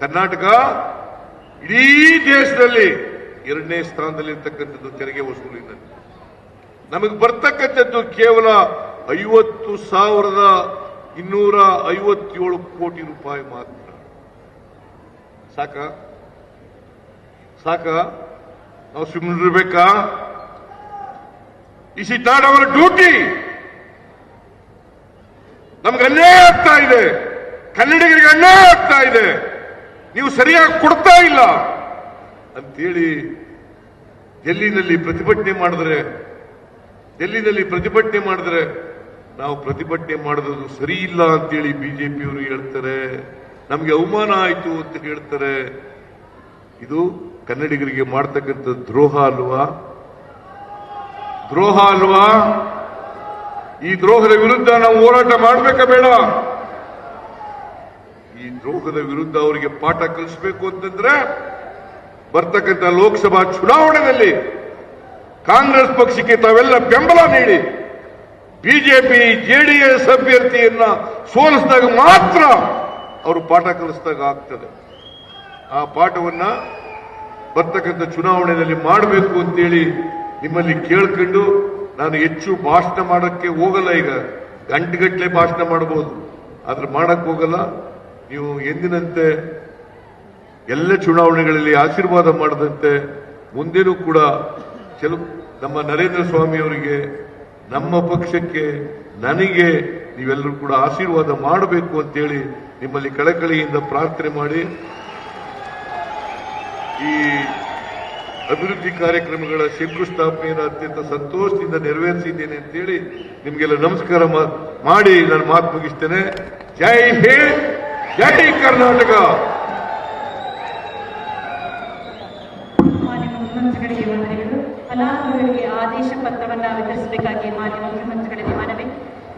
ಕರ್ನಾಟಕ ಇಡೀ ದೇಶದಲ್ಲಿ ಎರಡನೇ ಸ್ಥಾನದಲ್ಲಿರ್ತಕ್ಕಂಥದ್ದು ತೆರಿಗೆ ವಸೂಲಿನಲ್ಲಿ ನಮಗೆ ಬರ್ತಕ್ಕಂಥದ್ದು ಕೇವಲ ಐವತ್ತು ಸಾವಿರದ ಇನ್ನೂರ ಐವತ್ತೇಳು ಕೋಟಿ ರೂಪಾಯಿ ಮಾತ್ರ. ಸಾಕ? ಸಾಕ? ನಾವು ಸುಮ್ಮನಿರ್ಬೇಕಾ ಇಸ್ ಇಟ್ ಅವರ್ ಡ್ಯೂಟಿ. ನಮ್ಗೆ ಅನ್ಯಾಯ ಆಗ್ತಾ ಇದೆ. ಕನ್ನಡಿಗರಿಗೆ ಅನ್ಯಾಯ ಆಗ್ತಾ ಇದೆ. ನೀವು ಸರಿಯಾಗಿ ಕೊಡ್ತಾ ಇಲ್ಲ ಅಂತೇಳಿ ಡೆಲ್ಲಿನಲ್ಲಿ ಪ್ರತಿಭಟನೆ ಮಾಡಿದ್ರೆ, ಡೆಲ್ಲಿನಲ್ಲಿ ಪ್ರತಿಭಟನೆ ಮಾಡಿದ್ರೆ ನಾವು ಪ್ರತಿಭಟನೆ ಮಾಡೋದು ಸರಿ ಇಲ್ಲ ಅಂತೇಳಿ ಬಿಜೆಪಿಯವರು ಹೇಳ್ತಾರೆ. ನಮಗೆ ಅವಮಾನ ಆಯಿತು ಅಂತ ಹೇಳ್ತಾರೆ. ಇದು ಕನ್ನಡಿಗರಿಗೆ ಮಾಡ್ತಕ್ಕಂಥ ದ್ರೋಹ ಅಲ್ವಾ? ದ್ರೋಹ ಅಲ್ವಾ? ಈ ದ್ರೋಹದ ವಿರುದ್ಧ ನಾವು ಹೋರಾಟ ಮಾಡಬೇಕಾ ಬೇಡ? ಈ ರೋಗದ ವಿರುದ್ಧ ಅವರಿಗೆ ಪಾಠ ಕಲಿಸಬೇಕು ಅಂತಂದ್ರೆ ಬರ್ತಕ್ಕಂಥ ಲೋಕಸಭಾ ಚುನಾವಣೆಯಲ್ಲಿ ಕಾಂಗ್ರೆಸ್ ಪಕ್ಷಕ್ಕೆ ತಾವೆಲ್ಲ ಬೆಂಬಲ ನೀಡಿ ಬಿಜೆಪಿ ಜೆಡಿಎಸ್ ಅಭ್ಯರ್ಥಿಯನ್ನ ಸೋಲಿಸಿದಾಗ ಮಾತ್ರ ಅವರು ಪಾಠ ಕಲಿಸಿದಾಗ ಆಗ್ತದೆ. ಆ ಪಾಠವನ್ನ ಬರ್ತಕ್ಕಂಥ ಚುನಾವಣೆಯಲ್ಲಿ ಮಾಡಬೇಕು ಅಂತೇಳಿ ನಿಮ್ಮಲ್ಲಿ ಕೇಳ್ಕೊಂಡು ನಾನು ಹೆಚ್ಚು ಭಾಷಣ ಮಾಡೋಕ್ಕೆ ಹೋಗಲ್ಲ ಈಗ. ಗಂಟೆಗಟ್ಟಲೆ ಭಾಷಣ ಮಾಡಬಹುದು ಆದ್ರೆ ಮಾಡಕ್ ಹೋಗಲ್ಲ. ನೀವು ಎಂದಿನಂತೆ ಎಲ್ಲ ಚುನಾವಣೆಗಳಲ್ಲಿ ಆಶೀರ್ವಾದ ಮಾಡದಂತೆ ಮುಂದೇನೂ ಕೂಡ ಕೆಲವು ನಮ್ಮ ನರೇಂದ್ರ ಸ್ವಾಮಿಯವರಿಗೆ ನಮ್ಮ ಪಕ್ಷಕ್ಕೆ ನನಗೆ ನೀವೆಲ್ಲರೂ ಕೂಡ ಆಶೀರ್ವಾದ ಮಾಡಬೇಕು ಅಂತೇಳಿ ನಿಮ್ಮಲ್ಲಿ ಕಳಕಳಿಯಿಂದ ಪ್ರಾರ್ಥನೆ ಮಾಡಿ, ಈ ಅಭಿವೃದ್ಧಿ ಕಾರ್ಯಕ್ರಮಗಳ ಶಂಕುಸ್ಥಾಪನೆಯನ್ನು ಅತ್ಯಂತ ಸಂತೋಷದಿಂದ ನೆರವೇರಿಸಿದ್ದೇನೆ ಅಂತೇಳಿ ನಿಮಗೆಲ್ಲ ನಮಸ್ಕಾರ ಮಾಡಿ ನಾನು ಮಾತು ಮುಗಿಸ್ತೇನೆ. ಜೈ ಹಿಂದ್! ಜೈ ಕರ್ನಾಟಕ. ಮಾನ್ಯ ಫಲಾನುಭವಿಗಳಿಗೆ ಆದೇಶ ಪತ್ರವನ್ನು ವಿತರಿಸಬೇಕಾಗಿ ಮಾನ್ಯ ಮುಖ್ಯಮಂತ್ರಿಗಳಿಗೆ ಮನವಿ.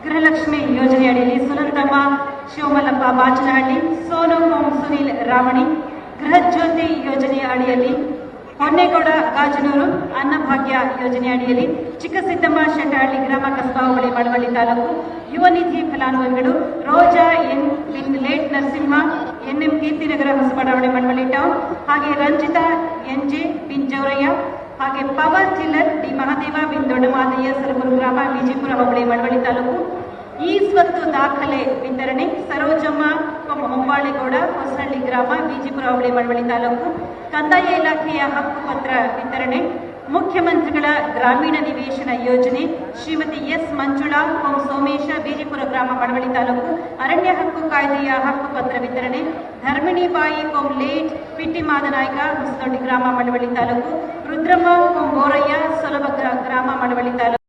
ಗೃಹಲಕ್ಷ್ಮಿ ಯೋಜನೆಯಡಿಯಲ್ಲಿ ಸುನಂದಮ್ಮ ಶಿವಮಲ್ಲಪ್ಪ ಬಾಚನಹಳ್ಳಿ ಸೋನು ಸುನೀಲ್ ರಾಮಣಿ ಗೃಹಜ್ಯೋತಿ ಯೋಜನೆಯ ಅಡಿಯಲ್ಲಿ ಹೊನ್ನೇಗೌಡ ಗಾಜನೂರು ಅನ್ನಭಾಗ್ಯ ಯೋಜನೆ ಅಡಿಯಲ್ಲಿ ಚಿಕ್ಕಸಿದ್ದಮ್ಮ ಶೆಟ್ಟಹಳ್ಳಿ ಗ್ರಾಮ ಕಸ್ಬಾ ಹೋಬಳಿ ಮಳವಳ್ಳಿ ತಾಲೂಕು. ಯುವ ನಿಧಿ ಫಲಾನುಭವಿಗಳು ರೋಜಾ ಎನ್ ಬಿನ್ ಕೀರ್ತಿನಗರ ಹೊಸಬಡಾವಣೆ ಮಳವಳ್ಳಿ ಟೌನ್ ಹಾಗೆ ರಂಜಿತಾ, ಎನ್ ಜೆ, ಪಿಂಜೌರಯ್ಯ, ಹಾಗೆ ಪವರ್ ಟಿಲ್ಲರ್ ಡಿ ಮಹಾದೇವ ಬಿನ್ ದೊಡ್ಡಮಾದಯ್ಯ ಸರಗೂರು ಗ್ರಾಮ, ವಿಜಯಪುರ ಹೋಬಳಿ ಮಳವಳ್ಳಿ ತಾಲೂಕು. ಈ ಸ್ವತ್ತು ದಾಖಲೆ ವಿತರಣೆ ಸರೋಜಮ್ಮ ಹೊಂಬಾಳೆಗೌಡ ಹೊಸಹಳ್ಳಿ ಗ್ರಾಮ, ವಿಜಯಪುರ ಹೋಬಳಿ ಮಳವಳ್ಳಿ ತಾಲೂಕು. ಕಂದಾಯ ಇಲಾಖೆಯ ಹಕ್ಕು ಪತ್ರ ವಿತರಣೆ. ಮುಖ್ಯಮಂತ್ರಿಗಳ ಗ್ರಾಮೀಣ ನಿವೇಶನ ಯೋಜನೆ ಶ್ರೀಮತಿ ಎಸ್ ಮಂಜುಳಾ ಕೊಂ ಸೋಮೇಶ, ಬಿಜಿಪುರ ಗ್ರಾಮ ಮಡವಳ್ಳಿ ತಾಲೂಕು ಅರಣ್ಯ ಹಕ್ಕು ಕಾಯ್ದೆಯ ಹಕ್ಕು ಪತ್ರ ವಿತರಣೆ, ಧರ್ಮಿಣಿ ಬಾಯಿ ಕೊಂ ಲೇಟ್, ಪಿಟ್ಟಿ ಮಾದನಾಯಕ, ಹೊಸದೊಡ್ಡಿ ಗ್ರಾಮ ಮಡವಳ್ಳಿ ತಾಲೂಕು, ರುದ್ರಮ್ಮ ಕೊಂ ಬೋರಯ್ಯ ಸೊಲಭ ಗ್ರಾಮ ಮಡವಳ್ಳಿ ತಾಲೂಕು.